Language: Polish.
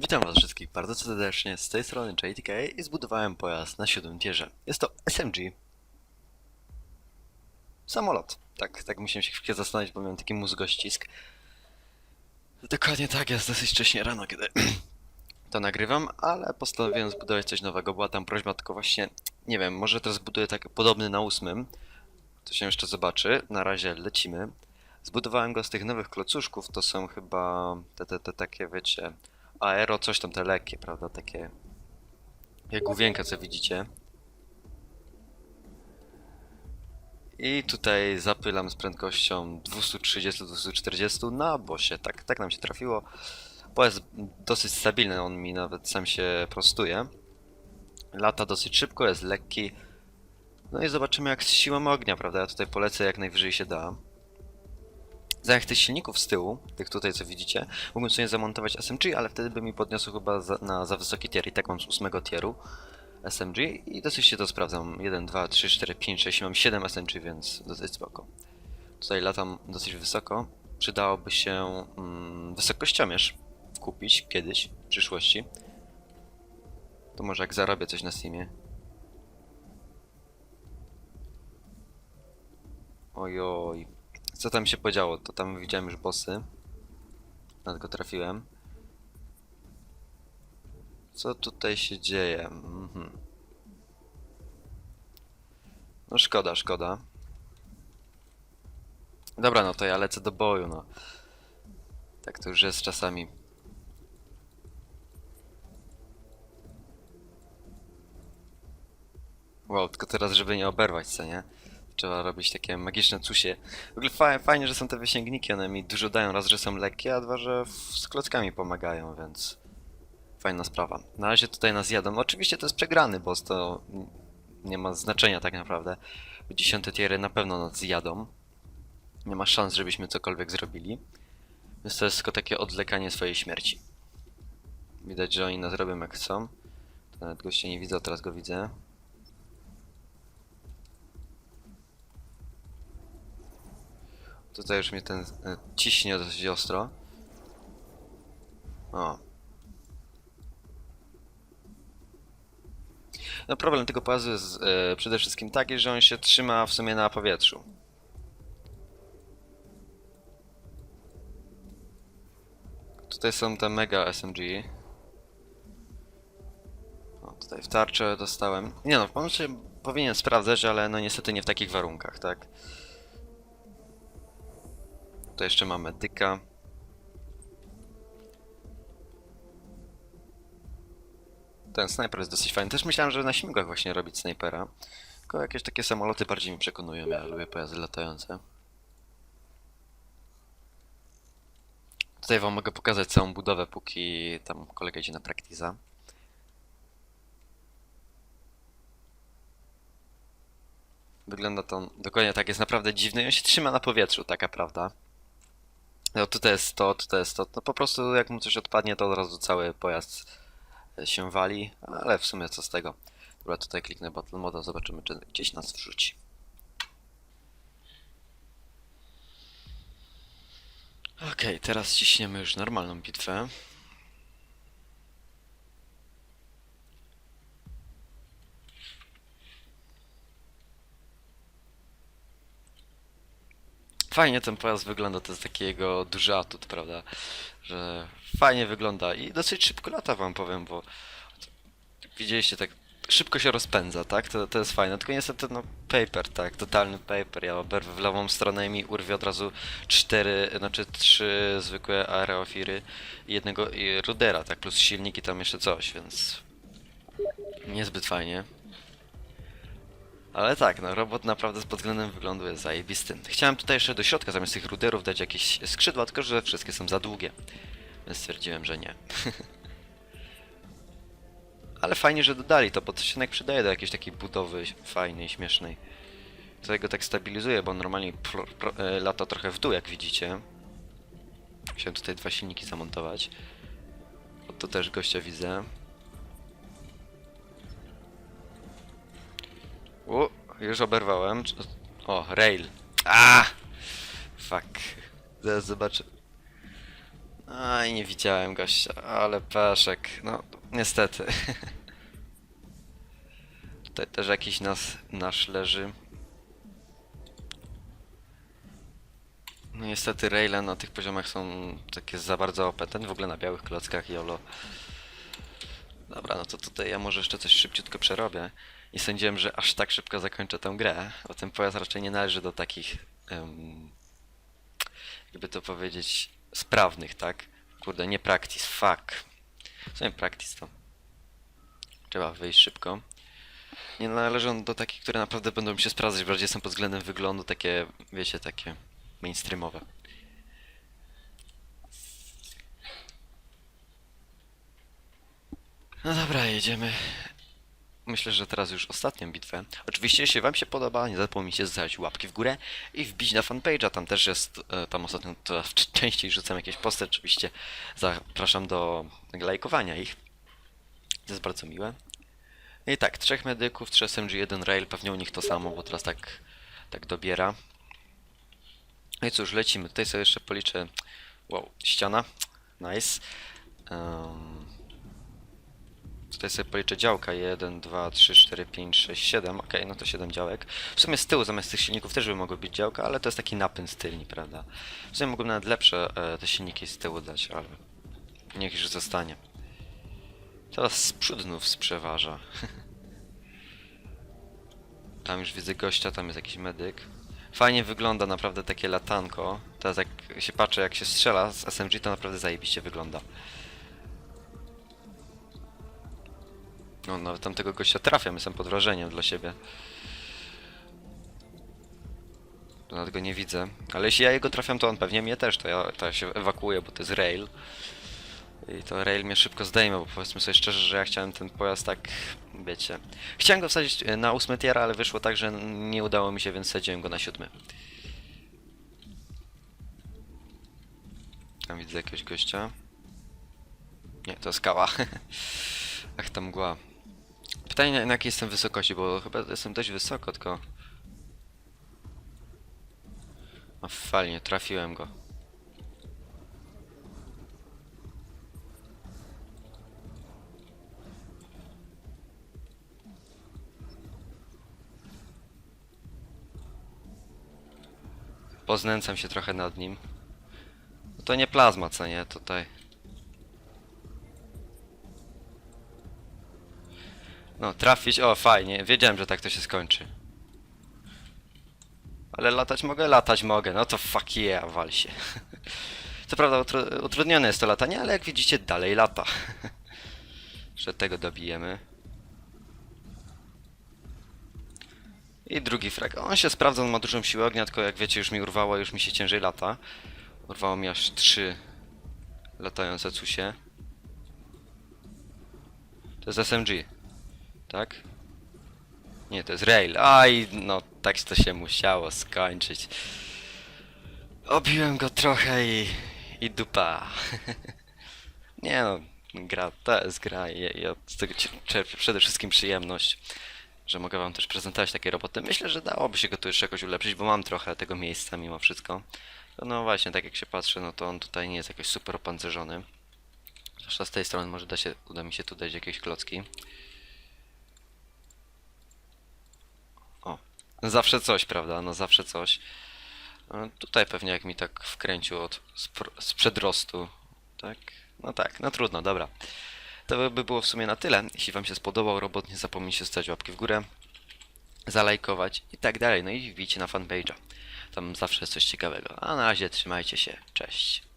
Witam was wszystkich bardzo serdecznie, z tej strony JTK i zbudowałem pojazd na siódmym tierze. Jest to SMG. Samolot. Tak, tak musiałem się chwilkę zastanowić, bo miałem taki mózgościsk. Dokładnie tak, jest dosyć wcześnie rano, kiedy to nagrywam, ale postanowiłem zbudować coś nowego. Była tam prośba, tylko właśnie, nie wiem, może teraz zbuduję tak podobny na ósmym. To się jeszcze zobaczy. Na razie lecimy. Zbudowałem go z tych nowych klocuszków, to są chyba te, te, te takie, wiecie, aero coś tam, te lekkie, prawda, takie jak główienka, co widzicie. I tutaj zapylam z prędkością 230-240 na bosie, tak, tak nam się trafiło. Bo jest dosyć stabilny, on mi nawet sam się prostuje. Lata dosyć szybko, jest lekki. No i zobaczymy jak z siłą ognia, prawda, ja tutaj polecę jak najwyżej się da. Zamiast tych silników z tyłu, tych tutaj co widzicie, mógłbym sobie zamontować SMG, ale wtedy by mi podniosło chyba za, na za wysoki tier i tak mam z ósmego tieru SMG i dosyć się to sprawdzam. 1, 2, 3, 4, 5, 6, mam 7 SMG, więc dosyć spoko. Tutaj latam dosyć wysoko. Przydałoby się mm, wysokościomierz kupić kiedyś, w przyszłości. To może jak zarobię coś na Steamie. Ojoj. Co tam się podziało? To tam widziałem już bossy. Nawet go trafiłem. Co tutaj się dzieje? Mhm. No szkoda, szkoda. Dobra, no to ja lecę do boju, no. Tak to już jest czasami. Wow, tylko teraz, żeby nie oberwać, co nie? Trzeba robić takie magiczne cusie. W ogóle fa fajnie, że są te wysięgniki, one mi dużo dają. Raz, że są lekkie, a dwa, że z klockami pomagają, więc fajna sprawa. Na razie tutaj nas jadą. Oczywiście to jest przegrany boss, to nie ma znaczenia tak naprawdę. Dziesiąte tiery na pewno nas zjadą. Nie ma szans, żebyśmy cokolwiek zrobili. Więc to jest tylko takie odlekanie swojej śmierci. Widać, że oni nas robią jak chcą. To nawet gościa nie widzę, a teraz go widzę. Tutaj już mnie ten e, ciśnie dosyć ostro. O. No problem tego pojazdu jest e, przede wszystkim taki, że on się trzyma w sumie na powietrzu. Tutaj są te mega SMG. O, tutaj w tarczę dostałem. Nie no, pomysł się powinien sprawdzać, ale no niestety nie w takich warunkach, tak? Tu jeszcze mamy dyka. Ten snajper jest dosyć fajny. Też myślałem, że na śmigłach właśnie robić snajpera. Tylko jakieś takie samoloty bardziej mi przekonują. Ja lubię pojazdy latające. Tutaj wam mogę pokazać całą budowę, póki tam kolega idzie na praktiza. Wygląda to dokładnie tak, jest naprawdę dziwny i on się trzyma na powietrzu, taka prawda. No tutaj jest to, tutaj jest to. No po prostu jak mu coś odpadnie, to od razu cały pojazd e, się wali, ale w sumie co z tego. Dobra, tutaj kliknę Battle Moda, zobaczymy czy gdzieś nas wrzuci. Okej, teraz ciśniemy już normalną bitwę. Fajnie ten pojazd wygląda, to jest taki jego duży atut, prawda? Że fajnie wygląda i dosyć szybko lata wam powiem, bo widzieliście tak szybko się rozpędza, tak? To, to jest fajne, tylko niestety no paper, tak? Totalny paper. Ja oberwę w lewą stronę i mi urwie od razu cztery, znaczy trzy zwykłe aerofiry i jednego i rudera, tak? Plus silniki tam jeszcze coś, więc niezbyt fajnie. Ale tak, no robot naprawdę pod względem wyglądu jest zajebisty. Chciałem tutaj jeszcze do środka zamiast tych ruderów dać jakieś skrzydła, tylko że wszystkie są za długie. Więc stwierdziłem, że nie. Ale fajnie, że dodali to, bo to się jednak przydaje do jakiejś takiej budowy fajnej, śmiesznej. Tutaj go tak stabilizuje, bo normalnie pro, pro, e, lata trochę w dół, jak widzicie. Chciałem tutaj dwa silniki zamontować. O, tu też gościa widzę. U, już oberwałem. O, rail. A! Fuck. Zaraz zobaczę. Aj, nie widziałem gościa, ale peszek, no niestety. Tutaj też jakiś nas, nasz leży. No niestety raile na tych poziomach są takie za bardzo OP, ten w ogóle na białych klockach YOLO. Dobra, no to tutaj ja może jeszcze coś szybciutko przerobię. I sądziłem, że aż tak szybko zakończę tę grę, bo ten pojazd raczej nie należy do takich, jakby to powiedzieć, sprawnych, tak? Kurde, nie practice, fuck. W sumie practice to trzeba wyjść szybko. Nie należy on do takich, które naprawdę będą mi się sprawdzać, bardziej są pod względem wyglądu takie, wiecie, takie mainstreamowe. No dobra, jedziemy. Myślę, że teraz już ostatnią bitwę. Oczywiście, jeśli wam się podoba, nie zapomnijcie zostawić łapki w górę i wbić na fanpage'a. Tam też jest, e, tam ostatnio to częściej rzucam jakieś posty. Oczywiście zapraszam do lajkowania ich. To jest bardzo miłe. I tak, trzech medyków, 3 SMG, 1 rail, pewnie u nich to samo, bo teraz tak, tak dobiera. No i cóż, lecimy. Tutaj sobie jeszcze policzę. Wow, ściana. Nice. Um, tutaj sobie policzę działka. 1, 2, 3, 4, 5, 6, 7. Okej, no to 7 działek. W sumie z tyłu zamiast tych silników też by mogły być działka, ale to jest taki napęd tylni, prawda? W sumie mógłbym nawet lepsze e, te silniki z tyłu dać, ale niech już zostanie. Teraz z przodu znów sprzeważa. Tam już widzę gościa, tam jest jakiś medyk. Fajnie wygląda naprawdę takie latanko. Teraz jak się patrzę jak się strzela z SMG to naprawdę zajebiście wygląda. No nawet tamtego gościa trafiam, jestem pod wrażeniem dla siebie. Nawet go nie widzę. Ale jeśli ja jego trafiam to on pewnie mnie też, to ja, to ja się ewakuuję, bo to jest rail. I to rail mnie szybko zdejmę, bo powiedzmy sobie szczerze, że ja chciałem ten pojazd tak, wiecie... Chciałem go wsadzić e, na ósmy tier, ale wyszło tak, że nie udało mi się, więc wsadziłem go na siódmy. Tam widzę jakiegoś gościa. Nie, to skała. Ach, ta mgła. Pytanie na, jakiej jestem wysokości, bo chyba jestem dość wysoko, tylko... O, fajnie, trafiłem go. Poznęcam się trochę nad nim. To nie plazma, co nie? Tutaj. No, trafić. O, fajnie. Wiedziałem, że tak to się skończy. Ale latać mogę? Latać mogę. No to fuck yeah, wal się. Co prawda utru- utrudnione jest to latanie, ale jak widzicie, dalej lata. Że tego dobijemy. I drugi frag. On się sprawdza, on ma dużą siłę ognia, tylko jak wiecie, już mi urwało, już mi się ciężej lata. Urwało mi aż trzy latające cusie. To jest SMG, tak? Nie, to jest rail. Aj, no tak to się musiało skończyć. Obiłem go trochę i, i dupa. Nie no, gra, to jest gra i ja z tego czerpię przede wszystkim przyjemność że mogę wam też prezentować takie roboty. Myślę, że dałoby się go tu jeszcze jakoś ulepszyć, bo mam trochę tego miejsca mimo wszystko. No właśnie, tak jak się patrzy, no to on tutaj nie jest jakoś super opancerzony. Zwłaszcza z tej strony może da się, uda mi się tu dać jakieś klocki. O, zawsze coś, prawda? No zawsze coś. No, tutaj pewnie jak mi tak wkręcił od z przedrostu, tak? No tak, no trudno, dobra. To by było w sumie na tyle. Jeśli Wam się spodobał robot, nie zapomnijcie zostawić łapki w górę, zalajkować i tak dalej. No i wbijcie na fanpage'a. Tam zawsze jest coś ciekawego. A na razie trzymajcie się. Cześć.